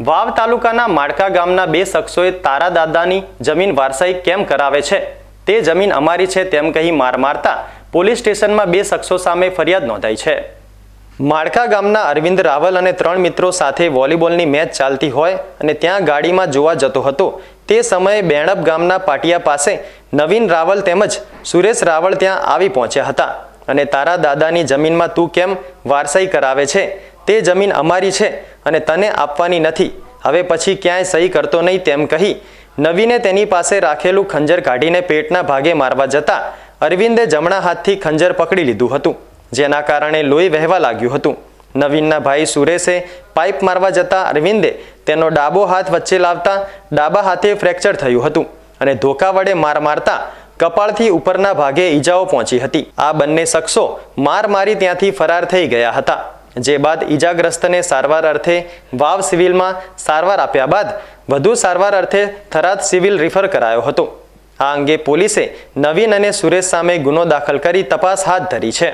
વાવ તાલુકાના માળકા ગામના બે શખ્સોએ તારા દાદાની જમીન વારસાઈ કેમ કરાવે છે? તે જમીન અમારી છે તેમ કહી માર મારતા પોલીસ સ્ટેશનમાં બે શખ્સો સામે ફરિયાદ નોંધાઈ છે. માળકા ગામના અરવિંદ રાવલ અને ત્રણ મિત્રો સાથે વોલીબોલની મેચ ચાલતી હોય અને ત્યાં ગાડીમાં જોવા જતો હતો. તે સમયે બેણપ ગામના પાટિયા પાસે નવીન રાવલ તેમજ સુરેશ રાવળ ત્યાં આવી પહોંચ્યા હતા અને તારા દાદાની જમીનમાં તું કેમ વારસાઈ કરાવે છે? તે જમીન અમારી છે અને તને આપવાની નથી. હવે પછી ક્યાંય સહી કરતો નહીં તેમ કહી નવીને તેની પાસે રાખેલું ખંજર કાઢીને પેટના ભાગે મારવા જતા અરવિંદે જમણા હાથથી ખંજર પકડી લીધું હતું, જેના કારણે લોહી વહેવા લાગ્યું હતું. નવીનના ભાઈ સુરેશે પાઇપ મારવા જતા અરવિંદે તેનો ડાબો હાથ વચ્ચે લાવતા ડાબા હાથે ફ્રેક્ચર થયું હતું અને ધોકા વડે માર મારતા કપાળથી ઉપરના ભાગે ઈજાઓ પહોંચી હતી. આ બંને શખ્સો માર મારી ત્યાંથી ફરાર થઈ ગયા હતા. જે બાદ ઈજાગ્રસ્તને સારવાર અર્થે વાવ સિવિલમાં સારવાર આપ્યા બાદ વધુ સારવાર અર્થે થરાદ સિવિલ રિફર કરાયો હતો. આ અંગે પોલીસે નવીન અને સુરેશ સામે ગુનો દાખલ કરી તપાસ હાથ ધરી છે.